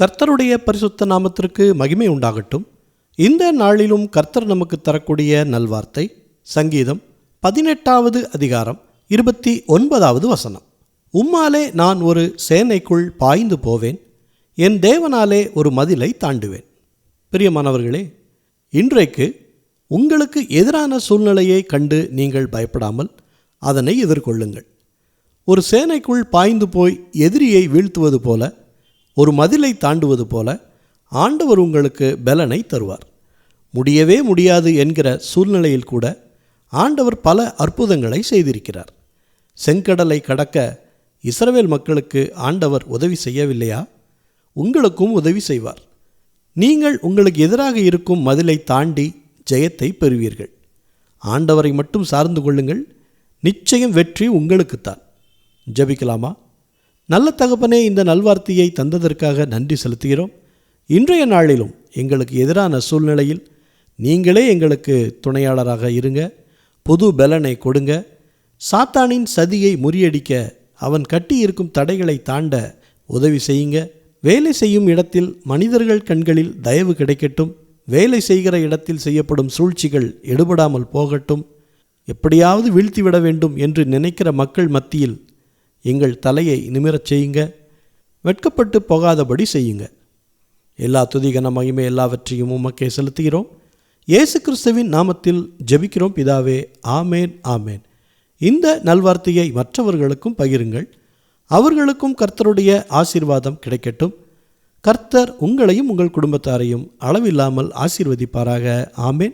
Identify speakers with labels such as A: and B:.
A: கர்த்தருடைய பரிசுத்த நாமத்திற்கு மகிமை உண்டாகட்டும். இந்த நாளிலும் கர்த்தர் நமக்கு தரக்கூடிய நல்வார்த்தை சங்கீதம் பதினெட்டாவது அதிகாரம் இருபத்தி ஒன்பதாவது வசனம். உம்மாலே நான் ஒரு சேனைக்குள் பாய்ந்து போவேன் என் தேவனாலே ஒரு மதிலை தாண்டுவேன். பிரியமானவர்களே இன்றைக்கு உங்களுக்கு எதிரான சூழ்நிலையை கண்டு நீங்கள் பயப்படாமல் அதனை எதிர்கொள்ளுங்கள். ஒரு சேனைக்குள் பாய்ந்து போய் எதிரியை வீழ்த்துவது போல ஒரு மதிலை தாண்டுவது போல ஆண்டவர் உங்களுக்கு பலனை தருவார். முடியவே முடியாது என்கிற சூழ்நிலையில் கூட ஆண்டவர் பல அற்புதங்களை செய்திருக்கிறார். செங்கடலை கடக்க இஸ்ரவேல் மக்களுக்கு ஆண்டவர் உதவி செய்யவில்லையா? உங்களுக்கும் உதவி செய்வார். நீங்கள் உங்களுக்கு எதிராக இருக்கும் மதிலை தாண்டி ஜெயத்தை பெறுவீர்கள். ஆண்டவரை மட்டும் சார்ந்து கொள்ளுங்கள். நிச்சயம் வெற்றி உங்களுக்குத்தான். ஜெபிக்கலாமா? நல்ல தகப்பனே இந்த நல்வார்த்தையை தந்ததற்காக நன்றி செலுத்துகிறோம். இன்றைய நாளிலும் எங்களுக்கு எதிரான சூழ்நிலையில் நீங்களே எங்களுக்கு துணையாளராக இருங்க புது பலனை கொடுங்க. சாத்தானின் சதியை முறியடிக்க அவன் கட்டியிருக்கும் தடைகளை தாண்ட உதவி செய்யுங்க. வேலை செய்யும் இடத்தில் மனிதர்கள் கண்களில் தயவு கிடைக்கட்டும். வேலை செய்கிற இடத்தில் செய்யப்படும் சூழ்ச்சிகள் எடுபடாமல் போகட்டும். எப்படியாவது வீழ்த்திவிட வேண்டும் என்று நினைக்கிற மக்கள் மத்தியில் எங்கள் தலையை நிமிரச் செய்யுங்க. வெட்கப்பட்டு போகாதபடி செய்யுங்க. எல்லா துதிகன மகிமை எல்லாவற்றையும் உமக்கே செலுத்துகிறோம். இயேசு கிறிஸ்துவின் நாமத்தில் ஜெபிக்கிறோம். பிதாவே ஆமேன் ஆமேன். இந்த நல்வார்த்தையை மற்றவர்களுக்கும் பகிருங்கள். அவர்களுக்கும் கர்த்தருடைய ஆசீர்வாதம் கிடைக்கட்டும். கர்த்தர் உங்களையும் உங்கள் குடும்பத்தாரையும் அளவில்லாமல் ஆசீர்வதிப்பாராக. ஆமேன்.